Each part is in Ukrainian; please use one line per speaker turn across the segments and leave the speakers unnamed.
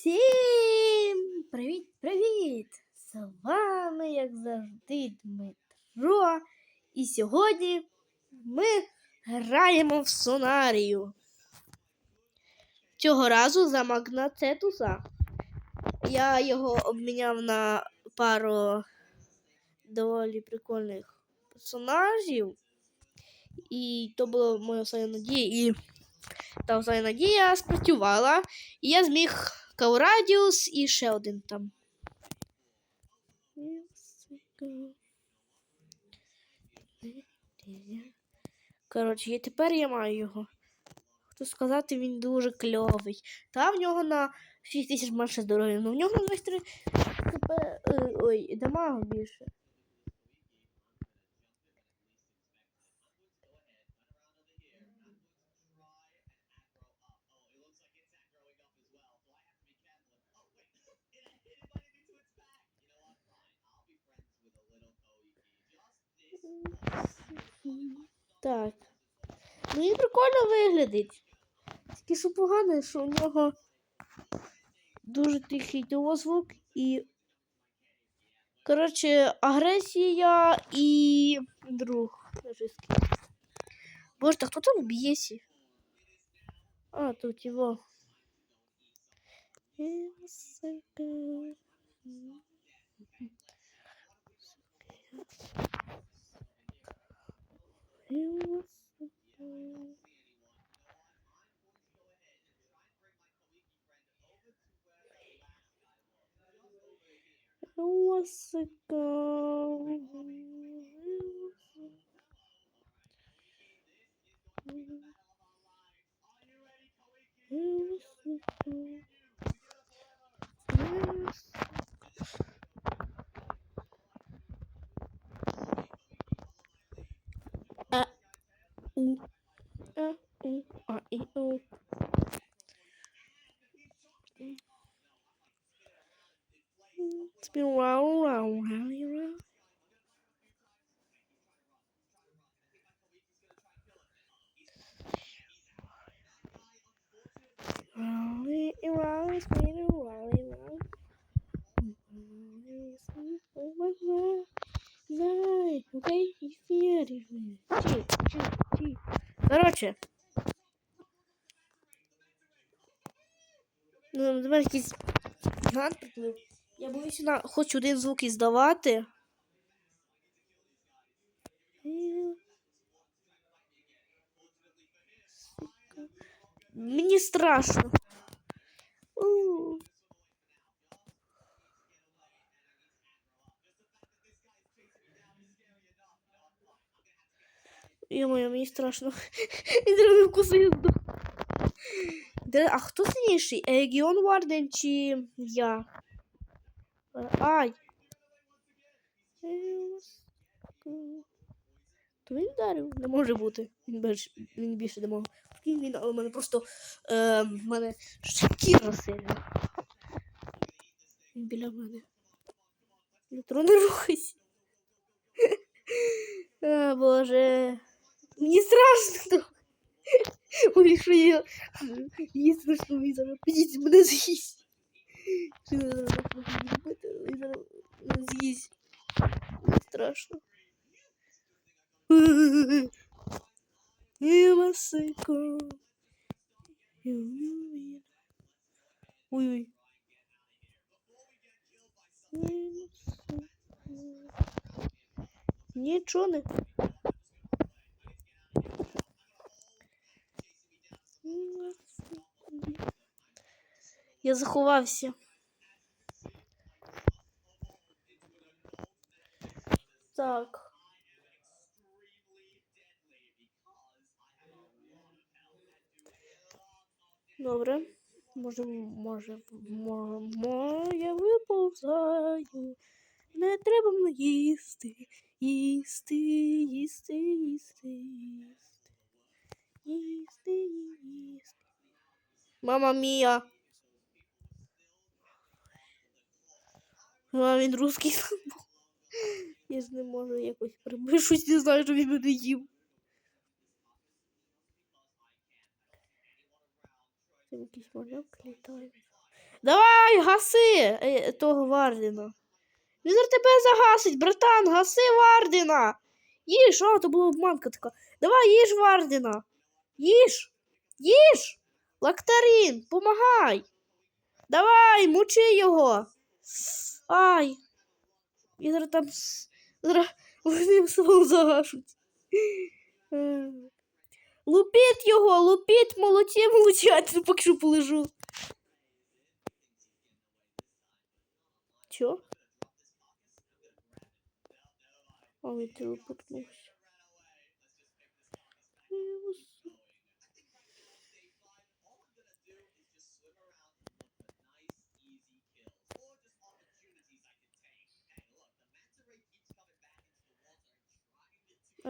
Всім привіт-привіт! З вами, як завжди, Дмитро. І сьогодні ми граємо в сонарію. Цього разу за Магнацетуса. Я його обміняв на пару доволі прикольних персонажів. І то була моя остання надія. І та остання надія спрацювала. І я зміг Каурадіус і ще один там. Коротше, тепер я маю його. Хочу сказати, він дуже кльовий. Та в нього на 6 тисяч менше здоров'я, але в нього на 23 хп, е, ой, дамагу більше. Так. Ну він прикольно виглядить. Тільки що погано, що у нього дуже тихий дозвук і. Коротше, агресія і друг. Боже, та хто там б'ється? А, тут його. wants to go. Who wants to go? Окей, эфир. Чи, чи, чи. Короче. Ну, тепер якийсь ган приплив. Я боюся на хоч один звук іздавати. Мені страшно. Мені страшно. Він зробив вкусив. А хто сильніший? Егіон Варден чи я? Е, Ай. То він вдарив? Не може бути. Він більше, він більше не. Прикинь, Він, але мене просто е, мене шкіра сильна. Він біля мене. Метро не рухайся. О, Боже. Мені страшно. Ой, що я їй страшно, він зараз підіть мене з'їсть. Що я зараз можу зробити, він зараз мене з'їсть. Мені страшно. І масико. Ой-ой. Нічого не. Я заховався. Так. Добре. Може, може, може, я виповзаю. Не треба мені їсти, їсти, їсти, їсти. Їсти, їсти. Мама мія. А він русський забув. Я ж не можу якось прибишусь, не знаю, що він мене їв. Якийсь малюк літає. Давай, гаси е, того Вардіна. Він зараз тебе загасить, братан, гаси Вардіна. Їж, о, то була обманка така. Давай, їж Вардіна. Їж. Їж. Лактарін, помагай. Давай, мучи його. Ай. І там вони свого загашуть. Лупіть його, лупіть, молодці, молодчать, ну поки що полежу. Чо? А він телепортнувся.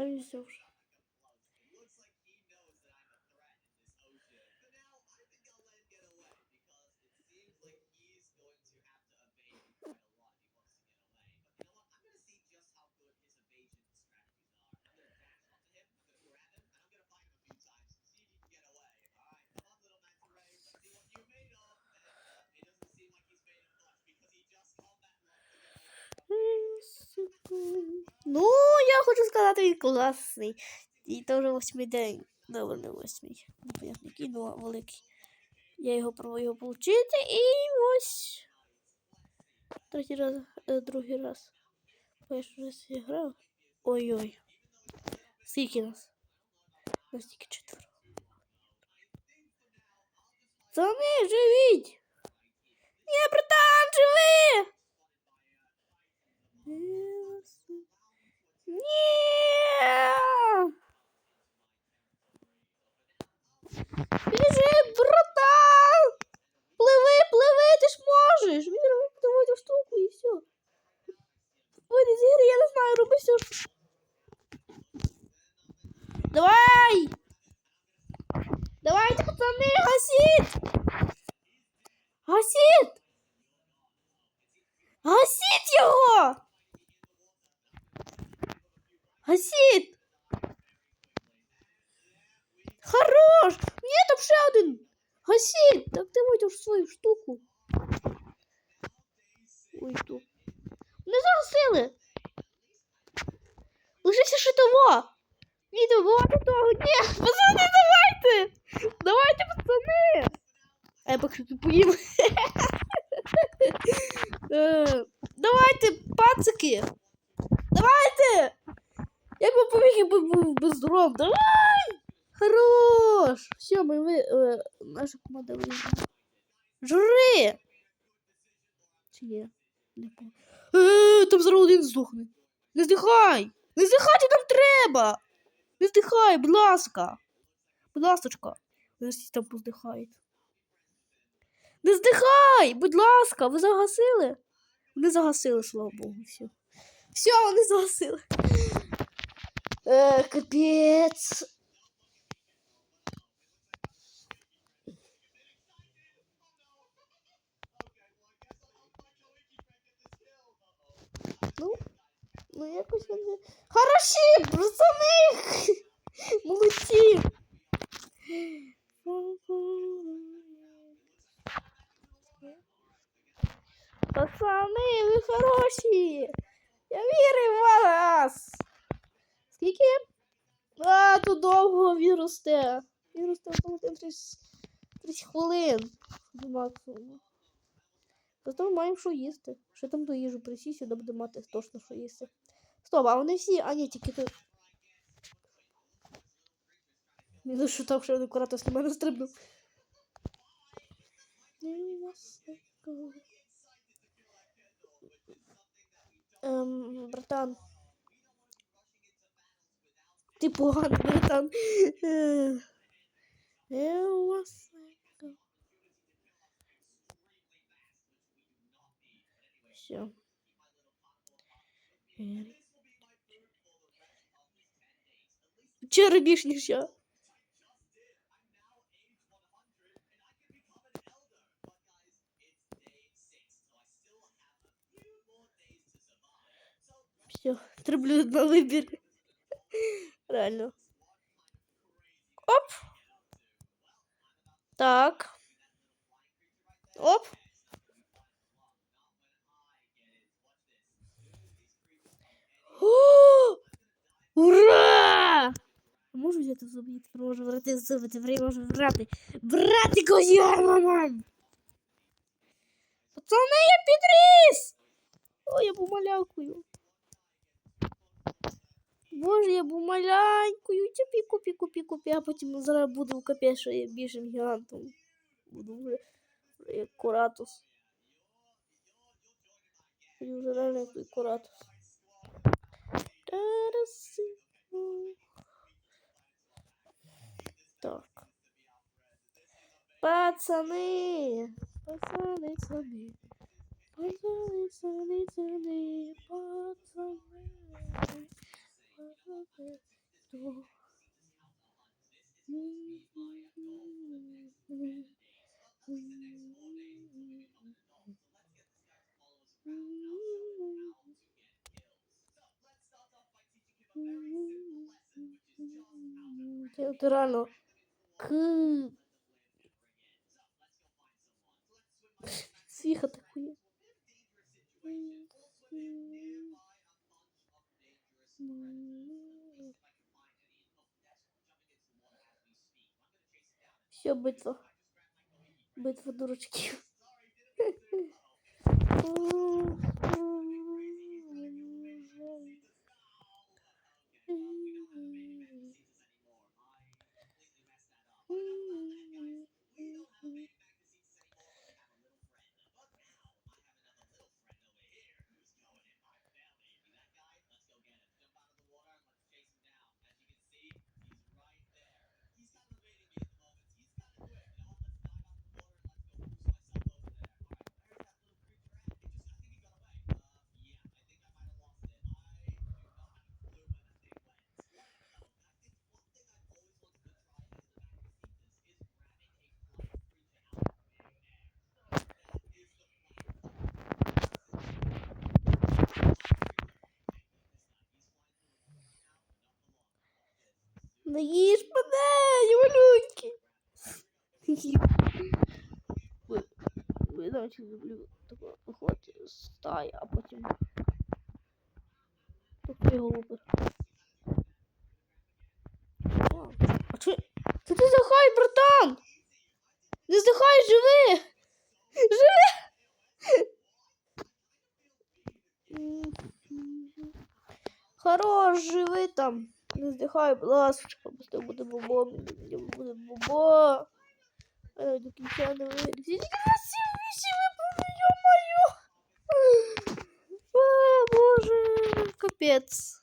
А він взяв вже. Ну, я хочу сказати, він класний. І то вже восьмий день. Добре, не восьмий. Непонятно, який, ну великий. Я його пробую його получити і ось. Третій раз, е, другий раз. Перший раз я грав. Ой-ой. Скільки нас? Нас тільки четверо. Пацани, живіть! Ні, братан, живи! Ні! Біжи, братан! Пливи, пливи, ти ж можеш! Він робить давай штуку і все. Вийди з ігри, я не знаю, роби все. що- Давай! Давайте, пацани, гасіть! Гасіть! Гасіть його! Гасіть! Хорош! Ні, там ще один! Гасіть! Так ти вийдеш свою штуку. Ой, тут. Не загасили! Лишився ще того! Відео багато того! Ні! Пацани, давайте! Давайте, пацани! А я поки поїм. Е, Давайте, пацики! Давайте! Я якби був без дров. Давай! Хорош! Все, ми ви... е, наша команда вийшла. Жри! Чи ні? Не помню. Е, там зараз один здохне. Не здихай! Не здихати нам треба! Не здихай, будь ласка! Будь ласочка. Зараз там поздихають. Не здихай! Будь ласка, ви загасили? Вони загасили, слава Богу, все. Все, вони загасили. Е, капець. Ну, ну якось вони. Хороші, пацани! Молодці! Пацани, ви! Я вірю в вас! Скільки? А, тут довго він росте. Він росте в 30, 30 хвилин. До максимуму. Зато маємо що їсти. Що там до їжу присі, сюди буде мати точно що їсти. Стоп, а вони всі, а ні, тільки тут. Він що там ще один куратор на мене стрибнув. Ем, братан. Ти поганий, братан. Е, е, Все. Че робиш ніж Все, треблю на вибір. Реально. Оп. Так. Оп. О! Ура! Можу взяти в зубі, тепер можу врати з зуби, тепер можу врати. Братико Ярманом! Пацани, я підріс! Ой, я помалякую. Боже, я був маленькою, тіпі купі купі купі, а потім зараз буду в капець, що я більшим гігантом. Буду вже, вже як Куратус. Буду вже реально як той Куратус. Тарасику. Так. Пацаны, пацаны, пацаны, пацаны, пацаны, пацаны, пацаны, Yıldıralo. Kız. Битва. Битва дурачків. Не їж мене, малюньки. Ви, ви знаєте, люблю таке виходити з стаї, а потім такий голубий. О, А чи, чи ти здихай, братан? Не здихай, живи! Живи! Хорош, живи там. Не здихай, будь ласка, з тебе буде бобо, буде бобо. А до кінця не вийде. Ці красивіші випали, йо-моє! О, боже, капець.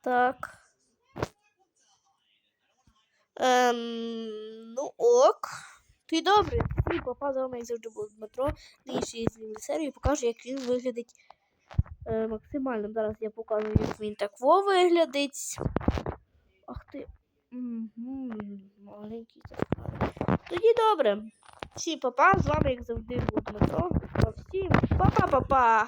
Так. Ем, ну ок. Ти добре. Мій папа з вами завжди був Дмитро. Іншій серії покажу, як він виглядить е, максимальним. Зараз я покажу, як він так во виглядить. Ах ти. Угу, маленький такий. Тоді добре. Всі папа, з вами, як завжди, був Дмитро. Всім па-па-па-па!